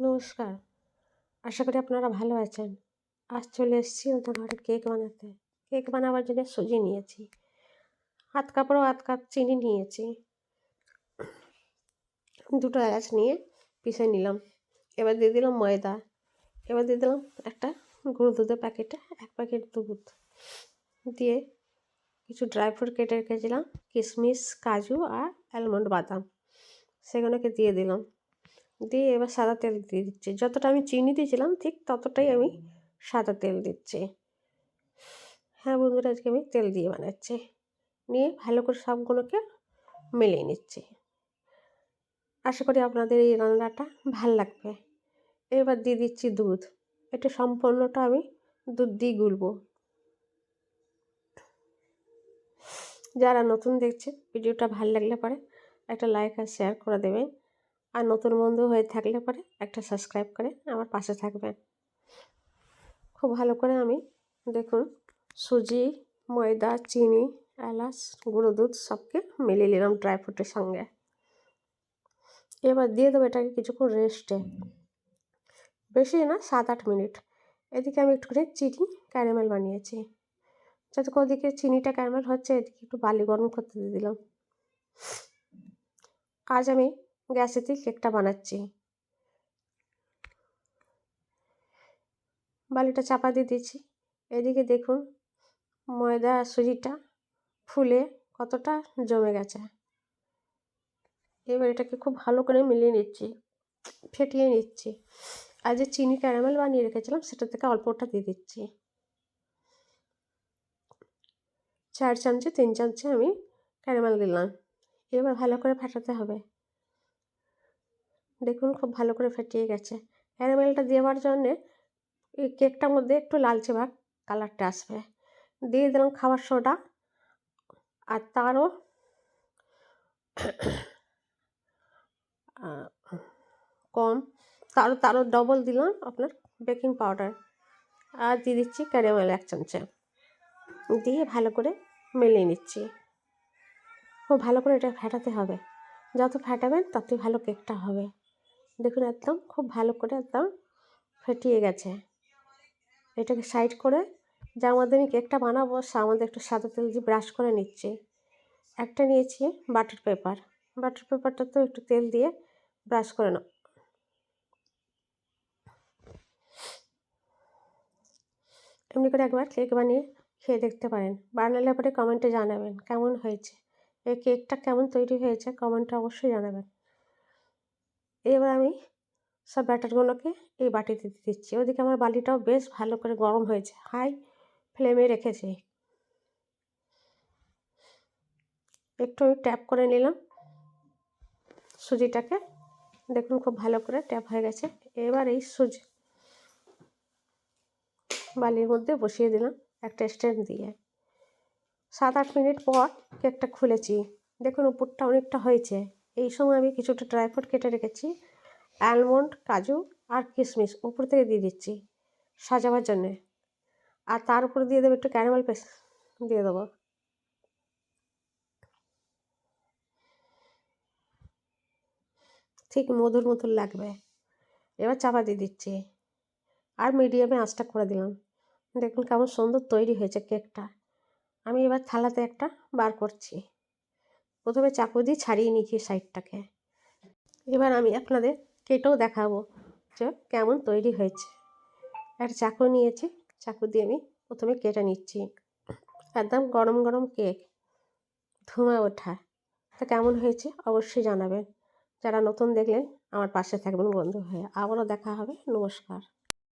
নমস্কার। আশা করি আপনারা ভালো আছেন। আজ চলে এসেছি ওদের ঘরে কেক বানাতে। কেক বানাবার জন্য সুজি নিয়েছি। হাত কাপড়ও হাত কাপ চিনি নিয়েছি। দুটো এলাচ নিয়ে পিষে নিলাম। এবার দিয়ে দিলাম ময়দা। এবার দিয়ে দিলাম একটা গুঁড়ো দুধের প্যাকেটে এক প্যাকেট দুধ। দিয়ে কিছু ড্রাই ফ্রুট কেটে রেখেছিলাম, কিশমিশ, কাজু আর অ্যালমন্ড বাদাম। সেগুলোকে দিয়ে দিলাম। দিয়ে এবার সাদা তেল দিয়ে দিচ্ছি। যতটা আমি চিনি দিয়েছিলাম ঠিক ততটাই আমি সাদা তেল দিচ্ছি। হ্যাঁ বন্ধুরা আজকে আমি তেল দিয়ে বানাচ্ছি। নিয়ে ভালো করে সবগুলোকে মিলিয়ে নিচ্ছি। আশা করি আপনাদের এই রান্নাটা ভালো লাগবে। এবার দিয়ে দিচ্ছি দুধ। এটা সম্পূর্ণটা আমি দুধ দিয়ে গুলবো। যারা নতুন দেখছে ভিডিওটা ভালো লাগলে পরে একটা লাইক আর শেয়ার করে দেবেন। আর নতুন বন্ধু হয়ে থাকলে পরে একটা সাবস্ক্রাইব করে আমার পাশে থাকবেন। খুব ভালো করে আমি দেখুন সুজি, ময়দা, চিনি, এলাচ, গুঁড়ো দুধ সবকে মিলিয়ে নিলাম ড্রাই ফ্রুটের সঙ্গে। এবার দিয়ে দেবো এটাকে কিছুক্ষণ রেস্টে বেশি না সাত আট মিনিট। এদিকে আমি একটুখানি চিনি ক্যারামেল বানিয়েছি। যতক্ষণ ওদিকে চিনিটা ক্যারামেল হচ্ছে, এদিকে একটু বালি গরম করতে দিয়ে দিলাম। আজ আমি গ্যাসেতেই কেকটা বানাচ্ছি। বালিটা চাপা দিয়ে দিচ্ছি। এদিকে দেখুন, ময়দা সুজিটা ফুলে কতটা জমে গেছে। এবার এটাকে খুব ভালো করে মিলিয়ে নিচ্ছি, ফেটিয়ে নিচ্ছি। আর যে চিনি ক্যারামেল বানিয়ে রেখেছিলাম, সেটা থেকে অল্পটা দিয়ে দিচ্ছি। চার চামচে, তিন চামচে আমি ক্যারামেল দিলাম। এবার ভালো করে ফাটাতে হবে। দেখুন খুব ভালো করে ফেটিয়ে গেছে। ক্যারামেলটা দেওয়ার জন্যে এই কেকটার মধ্যে একটু লালচে ভাগ কালারটা আসবে। দিয়ে দিলাম খাবার সোডা আর তারও কম। তারও তারও ডবল দিলাম আপনার বেকিং পাউডার আর দিয়ে দিচ্ছি ক্যারামেল এক চামচে। দিয়ে ভালো করে মেলিয়ে নিচ্ছি। খুব ভালো করে এটা ফেটাতে হবে। যত ফেটাবেন ততই ভালো কেকটা হবে। দেখুন একদম খুব ভালো করে একদম ফেটিয়ে গেছে। এটাকে সাইড করে যার মধ্যে আমি কেকটা বানাবো তার মধ্যে একটু সাদা তেল দিয়ে ব্রাশ করে নিচ্ছি। একটা নিয়েছি বাটার পেপার বাটার পেপারটা তো একটু তেল দিয়ে ব্রাশ করে নাও। এমনি করে একবার কেক বানিয়ে খেয়ে দেখতে পারেন। বানালে পরে কমেন্টে জানাবেন কেমন হয়েছে। এই কেকটা কেমন তৈরি হয়েছে কমেন্টে অবশ্যই জানাবেন। এবার আমি সব ব্যাটারগুলোকে এই বাটিতে দিচ্ছি। ওদিকে আমার বালিটাও বেশ ভালো করে গরম হয়েছে, হাই ফ্লেমে রেখেছি। একটু আমি ট্যাপ করে নিলাম সুজিটাকে, দেখুন খুব ভালো করে ট্যাপ হয়ে গেছে। এবার এই সুজি বালির মধ্যে বসিয়ে দিলাম একটা স্ট্যান্ড দিয়ে। সাত আট মিনিট পর কেকটা খুলেছি, দেখুন উপরটা অনেকটা হয়েছে। এই সময় আমি কিছুটা ড্রাই ফ্রুট কেটে রেখেছি। অ্যালমন্ড, কাজু আর কিশমিশ উপর থেকে দিয়ে দিচ্ছি সাজাবার জন্যে। আর তার উপরে দিয়ে দেবো একটু ক্যারামেল পেস্ট। দিয়ে দেবো। ঠিক মধুর মধুর লাগবে। এবার চাপা দিয়ে দিচ্ছি। আর মিডিয়ামে আঁচটা করে দিলাম। দেখুন কেমন সুন্দর তৈরি হয়েছে কেকটা। আমি এবার থালাতে একটা বার করছি। প্রথমে চাকু দিয়ে ছাড়িয়ে নিয়েছি সাইডটাকে। এবার আমি আপনাদের কেটেও দেখাবো যে কেমন তৈরি হয়েছে। একটা চাকু নিয়েছি, চাকু দিয়ে আমি প্রথমে কেটে নিচ্ছি। একদম গরম গরম কেক ধুমা ওঠা। তা কেমন হয়েছে অবশ্যই জানাবেন। যারা নতুন দেখলেন আমার পাশে থাকবেন বন্ধু হয়ে। আবারও দেখা হবে। নমস্কার।